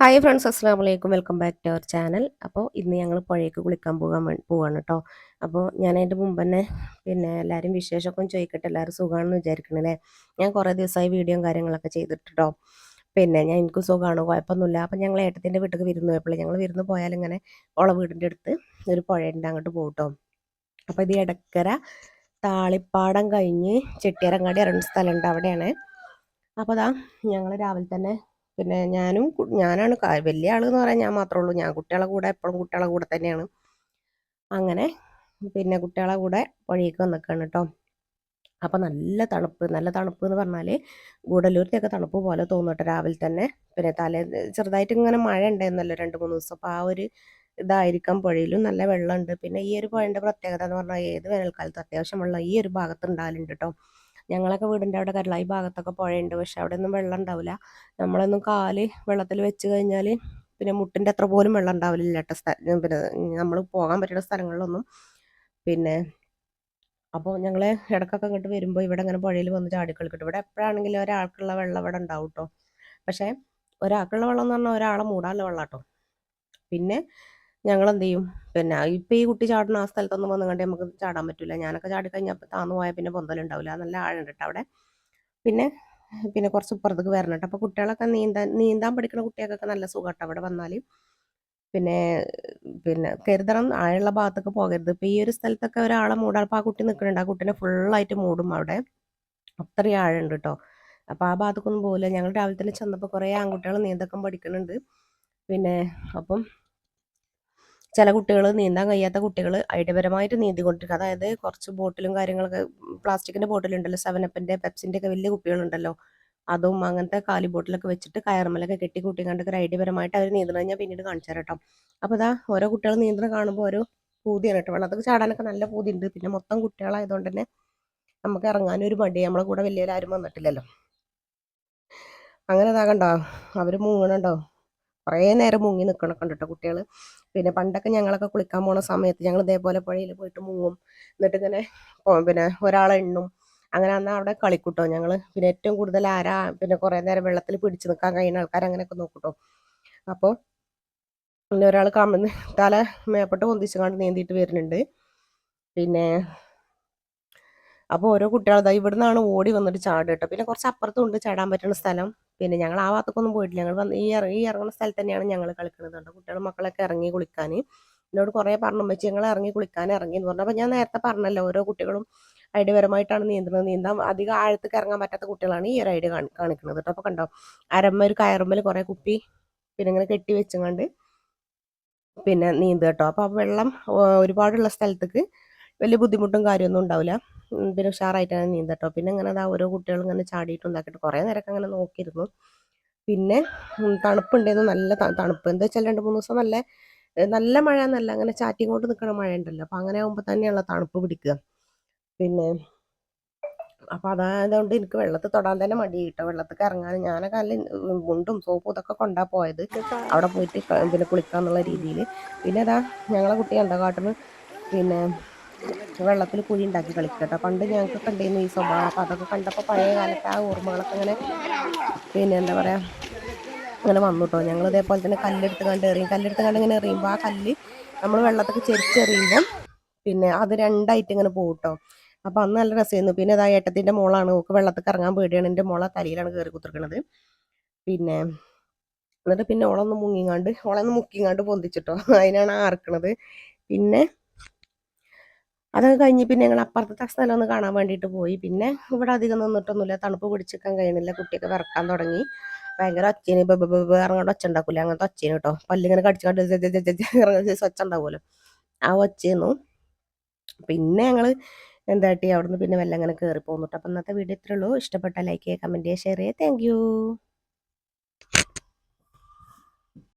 Hi friends അസ്സാം വലൈക്കും welcome back to our channel അപ്പോൾ ഇന്ന് ഞങ്ങൾ പുഴയ്ക്ക് കുളിക്കാൻ പോകാൻ പോവാണ് കേട്ടോ അപ്പോൾ ഞാൻ അതിന്റെ മുമ്പ് തന്നെ പിന്നെ എല്ലാവരും വിശേഷമൊക്കെ ചോദിക്കട്ടെ? എല്ലാവരും സുഖമാണെന്ന് വിചാരിക്കണല്ലേ ഞാൻ കുറേ ദിവസമായി വീഡിയോയും കാര്യങ്ങളൊക്കെ ചെയ്തിട്ടോ പിന്നെ ഞാൻ എനിക്ക് സുഖമാണ് കുഴപ്പമൊന്നുമില്ല അപ്പം ഞങ്ങൾ ഏട്ടത്തിന്റെ വീട്ടിൽ വിരുന്ന് പോയപ്പോൾ ഞങ്ങൾ വിരുന്ന് പോയാൽ ഇങ്ങനെ ഓള വീടിന്റെ അടുത്ത് ഒരു പുഴയുണ്ട്. അങ്ങോട്ട് പോകട്ടോ അപ്പോൾ ഇത് ഇടക്കര താളിപ്പാടം കഴിഞ്ഞ് ചെട്ടിയറങ്ങാടി ഇറങ്ങുന്ന സ്ഥലമുണ്ട് അവിടെയാണ്. അപ്പോൾ അതാ ഞങ്ങൾ രാവിലെ തന്നെ പിന്നെ ഞാനും ഞാനാണ് വലിയ ആൾ എന്ന് പറയാൻ ഞാൻ മാത്രമേ ഉള്ളൂ. ഞാൻ കുട്ടികളെ കൂടെ എപ്പോഴും കുട്ടികളെ കൂടെ തന്നെയാണ്. അങ്ങനെ പിന്നെ കുട്ടികളെ കൂടെ വഴിക്ക് വന്നിക്കാണ് കേട്ടോ അപ്പം നല്ല തണുപ്പ് നല്ല തണുപ്പ് എന്ന് പറഞ്ഞാൽ ഗൂഡല്ലൂരിന്റെയൊക്കെ തണുപ്പ് പോലെ തോന്നും കേട്ടോ രാവിലെ തന്നെ. പിന്നെ തലേ ചെറുതായിട്ട് ഇങ്ങനെ മഴ ഉണ്ടായിരുന്നല്ലോ രണ്ട് മൂന്ന് ദിവസം. അപ്പോൾ ആ ഒരു ഇതായിരിക്കാം പുഴയിലും നല്ല വെള്ളമുണ്ട് പിന്നെ ഈ ഒരു പുഴേന്റെ പ്രത്യേകത എന്ന് പറഞ്ഞാൽ ഏത് വേനൽക്കാലത്തും അത്യാവശ്യം വെള്ളം ഈ ഒരു ഭാഗത്ത് ഉണ്ടാകലുണ്ട് കേട്ടോ ഞങ്ങളൊക്കെ വീടിന്റെ അവിടെ കരളായി ഭാഗത്തൊക്കെ പുഴയുണ്ട്. പക്ഷെ അവിടെ ഒന്നും വെള്ളം ഉണ്ടാവില്ല. നമ്മളൊന്നും കാൽ വെള്ളത്തിൽ വെച്ച് കഴിഞ്ഞാൽ പിന്നെ മുട്ടിന്റെ അത്ര പോലും വെള്ളം ഉണ്ടാവില്ല കേട്ടോ പിന്നെ നമ്മൾ പോകാൻ പറ്റുന്ന സ്ഥലങ്ങളിലൊന്നും. പിന്നെ അപ്പോൾ ഞങ്ങൾ ഇടക്കൊക്കെ അങ്ങോട്ട് വരുമ്പോൾ ഇവിടെ അങ്ങനെ പുഴയിൽ വന്ന് ചാടി കളിക്കട്ടെ ഇവിടെ എപ്പോഴാണെങ്കിലും ഒരാൾക്കുള്ള വെള്ളം ഇവിടെ ഉണ്ടാവും കേട്ടോ. പക്ഷേ ഒരാൾക്കുള്ള വെള്ളം എന്ന് പറഞ്ഞാൽ ഒരാളെ മൂടാനുള്ള വെള്ളം കേട്ടോ പിന്നെ ഞങ്ങൾ എന്ത് ചെയ്യും പിന്നെ ഇപ്പൊ ഈ കുട്ടി ചാടുന്ന ആ സ്ഥലത്തൊന്നും വന്നു കണ്ടേ നമുക്ക് ചാടാൻ പറ്റില്ല ഞാനൊക്കെ ചാടി കഴിഞ്ഞാൽ താന്നു പോയാൽ പിന്നെ പൊന്തലുണ്ടാവില്ല നല്ല ആഴുണ്ട് കേട്ടോ അവിടെ. പിന്നെ പിന്നെ കുറച്ച് ഇപ്പുറത്തേക്ക് വരണം അപ്പോൾ കുട്ടികളൊക്കെ നീന്താൻ നീന്താൻ പഠിക്കുന്ന കുട്ടികൾക്കൊക്കെ നല്ല സുഖം കേട്ടോ അവിടെ വന്നാൽ പിന്നെ പിന്നെ കരുതണം. ആഴമുള്ള ഭാഗത്തൊക്കെ പോകരുത്. ഇപ്പൊ ഈ ഒരു സ്ഥലത്തൊക്കെ ഒരാളെ മൂടാ അപ്പൊ ആ കുട്ടി നിൽക്കുന്നുണ്ട് ആ കുട്ടീനെ ഫുള്ളായിട്ട് മൂടും അവിടെ. അത്രയും ആഴുണ്ട് കേട്ടോ അപ്പോൾ ആ ഭാഗത്തേക്കൊന്നും പോകില്ല ഞങ്ങൾ രാവിലെ തന്നെ ചെന്നപ്പോൾ കുറേ ആൺകുട്ടികൾ നീന്തക്കം പഠിക്കുന്നുണ്ട് പിന്നെ അപ്പം ചില കുട്ടികൾ നീന്താൻ കഴിയാത്ത കുട്ടികൾ ഐഡിയപരമായിട്ട് നീന്തിക്കൊണ്ടിരിക്കുക അതായത് കുറച്ച് ബോട്ടിലും കാര്യങ്ങളൊക്കെ പ്ലാസ്റ്റിക്കിന്റെ ബോട്ടിലുണ്ടല്ലോ സെവനപ്പിന്റെ പെപ്സിന്റെ ഒക്കെ വലിയ കുപ്പികളുണ്ടല്ലോ. അതും അങ്ങനത്തെ കാലി ബോട്ടിലൊക്കെ വെച്ചിട്ട് കയറുമലൊക്കെ കെട്ടി കൂട്ടി ഒരു ഐഡിയപരമായിട്ട് അവർ നീന്തണം. ഞാൻ പിന്നീട് കാണിച്ചു കേട്ടോ. അപ്പോൾ അതാ ഓരോ കുട്ടികൾ നീന്തണം കാണുമ്പോൾ ഓരോ പൂതിയാണ് കേട്ടോ. വെള്ളത്തിൽ ചാടാനൊക്കെ നല്ല പൂതി ഉണ്ട് പിന്നെ മൊത്തം കുട്ടികളായതുകൊണ്ട് തന്നെ നമുക്ക് ഇറങ്ങാനും ഒരു മടി നമ്മളെ കൂടെ വലിയവരാരും വന്നിട്ടില്ലല്ലോ. അങ്ങനെ ഇതാകണ്ടോ അവർ മുങ്ങണുണ്ടോ? കുറേ നേരം മുങ്ങി നിൽക്കണം കണ്ടിട്ടോ കുട്ടികൾ പിന്നെ പണ്ടൊക്കെ ഞങ്ങളൊക്കെ കുളിക്കാൻ പോണ സമയത്ത് ഞങ്ങൾ ഇതേപോലെ പുഴയിൽ പോയിട്ട് മുങ്ങും. എന്നിട്ട് ഇങ്ങനെ പിന്നെ ഒരാളെ എണ്ണും. അങ്ങനെ അന്ന് അവിടെ കളിക്കൂട്ടോ ഞങ്ങൾ പിന്നെ ഏറ്റവും കൂടുതൽ ആരാ പിന്നെ കുറേ നേരം വെള്ളത്തിൽ പിടിച്ചു നിൽക്കാൻ കഴിയുന്ന ആൾക്കാർ അങ്ങനെയൊക്കെ നോക്കൂട്ടോ. അപ്പോൾ പിന്നെ ഒരാൾ കമന്ന് തല മേപ്പെട്ട് പൊന്തിച്ചു കൊണ്ട് നീന്തിയിട്ട് വരുന്നുണ്ട്. പിന്നെ അപ്പോൾ ഓരോ കുട്ടികൾ ഇവിടെ നിന്നാണ് ഓടി വന്നിട്ട് ചാടുക കേട്ടോ പിന്നെ കുറച്ച് അപ്പുറത്തും ഉണ്ട് ചാടാൻ പറ്റുന്ന സ്ഥലം. പിന്നെ ഞങ്ങൾ ആ ഭാഗത്തൊക്കൊന്നും പോയിട്ടില്ല. ഞങ്ങൾ വന്ന് ഈ ഈ ഇറങ്ങുന്ന സ്ഥലത്ത് തന്നെയാണ് ഞങ്ങൾ കളിക്കുന്നത് കേട്ടോ കുട്ടികളും മക്കളൊക്കെ ഇറങ്ങി കുളിക്കാൻ. എന്നോട് കുറേ പറഞ്ഞു വെച്ച് ഞങ്ങൾ ഇറങ്ങി കുളിക്കാൻ ഇറങ്ങി എന്ന് പറഞ്ഞു. അപ്പോൾ ഞാൻ നേരത്തെ പറഞ്ഞല്ലോ ഓരോ കുട്ടികളും ഐഡിയപരമായിട്ടാണ് നീന്തുന്നത്. നീന്താൻ അധികം ആഴത്തേക്ക് ഇറങ്ങാൻ പറ്റാത്ത കുട്ടികളാണ് ഈ ഒരു ഐഡിയ കാണിക്കുന്നത് കേട്ടോ അപ്പോൾ കണ്ടോ അരമ്മ ഒരു കയറുമ്മൽ കുറേ കുപ്പി പിന്നെ ഇങ്ങനെ കെട്ടി വെച്ചുകൊണ്ട് പിന്നെ നീന്തുക കേട്ടോ അപ്പോൾ വെള്ളം ഒരുപാടുള്ള സ്ഥലത്തേക്ക് വലിയ ബുദ്ധിമുട്ടും കാര്യമൊന്നും ഉണ്ടാവില്ല. പിന്നെ ഉഷാറായിട്ടാണ് നീന്തട്ടോ. പിന്നെ ഇങ്ങനെ അതാ ഓരോ കുട്ടികളും ഇങ്ങനെ ചാടിയിട്ട് ഉണ്ടാക്കിയിട്ട് കുറേ നേരമൊക്കെ അങ്ങനെ നോക്കിയിരുന്നു. പിന്നെ തണുപ്പുണ്ടായിരുന്നു നല്ല തണുപ്പ്. എന്താ വെച്ചാൽ രണ്ട് മൂന്ന് ദിവസം നല്ല നല്ല മഴ എന്നല്ല അങ്ങനെ ചാറ്റിയും കൊണ്ട് നിൽക്കണ മഴ ഉണ്ടല്ലോ അപ്പം അങ്ങനെ ആകുമ്പോൾ തന്നെയുള്ള തണുപ്പ് പിടിക്കുക. പിന്നെ അപ്പം അതായതുകൊണ്ട് എനിക്ക് വെള്ളത്തിൽ തൊടാൻ തന്നെ മടി കിട്ടോ. വെള്ളത്തിൽ ഇറങ്ങാൻ ഞാനൊക്കെ നല്ല മുണ്ടും സോപ്പും ഇതൊക്കെ കൊണ്ടാ പോയത്. അവിടെ പോയിട്ട് പിന്നെ കുളിക്കാന്നുള്ള രീതിയിൽ പിന്നെ അതാ ഞങ്ങളെ കുട്ടി എന്താ പിന്നെ വെള്ളത്തിൽ കുഴി ഉണ്ടാക്കി കളിക്കുക കേട്ടോ. പണ്ട് ഞങ്ങൾക്ക് കണ്ടിരുന്നു ഈ സ്വഭാവം. അപ്പം അതൊക്കെ കണ്ടപ്പോൾ പഴയ കാലത്ത് ആ ഓർമ്മകളൊക്കെ അങ്ങനെ പിന്നെ എന്താ പറയുക അങ്ങനെ വന്നു കേട്ടോ. ഞങ്ങൾ ഇതേപോലെ തന്നെ കല്ലെടുത്ത് കണ്ട് എറിയും. കല്ലെടുത്ത് കണ്ട് ഇങ്ങനെ എറിയുമ്പോൾ ആ കല്ല് നമ്മൾ വെള്ളത്തൊക്കെ ചെരിച്ചെറിയുമ്പം പിന്നെ അത് രണ്ടായിട്ട് ഇങ്ങനെ പോകും കേട്ടോ. അപ്പം അന്ന് നല്ല രസമായിരുന്നു. പിന്നെ അതാ ഏട്ടത്തിന്റെ മോളാണ്. ഓക്ക് വെള്ളത്തൊക്കെ ഇറങ്ങാൻ പേടിയാണ്. എന്റെ മോളെ തലയിലാണ് കയറി കുത്തിർക്കണത് പിന്നെ എന്നിട്ട് പിന്നെ ഓളൊന്ന് മുങ്ങിങ്ങാണ്ട് ഓളൊന്ന് മുക്കിങ്ങാണ്ട് പൊന്തിച്ചിട്ടോ അതിനാണ് ആർക്കണത് പിന്നെ അതൊക്കെ കഴിഞ്ഞ് പിന്നെ ഞങ്ങൾ അപ്പുറത്തെ സ്ഥലം ഒന്ന് കാണാൻ വേണ്ടിയിട്ട് പോയി. പിന്നെ ഇവിടെ അധികം നിന്നിട്ടൊന്നുമില്ല. തണുപ്പ് പിടിച്ചിരിക്കാൻ കഴിയണില്ല. കുട്ടിയൊക്കെ വിറക്കാൻ തുടങ്ങി. ഭയങ്കര ഒച്ചേന് ഇറങ്ങാണ്ട് ഒച്ച ഉണ്ടാക്കൂല. അങ്ങനത്തെ ഒച്ചേന് കേട്ടോ. പല്ലിങ്ങനെ കടിച്ച് സ്വച്ഛ ഉണ്ടാവുമല്ലോ. ആ ഒച്ചയെന്നു പിന്നെ ഞങ്ങൾ എന്താട്ടി അവിടുന്ന് പിന്നെ വെല്ലം അങ്ങനെ കയറി പോകുന്നുട്ടോ അപ്പം ഇന്നത്തെ വീഡിയോ ഇത്രയുള്ളൂ ഇഷ്ടപ്പെട്ട ലൈക്ക് ചെയ്യുക കമന്റ് ചെയ്യുക ഷെയർ ചെയ്യുക. താങ്ക്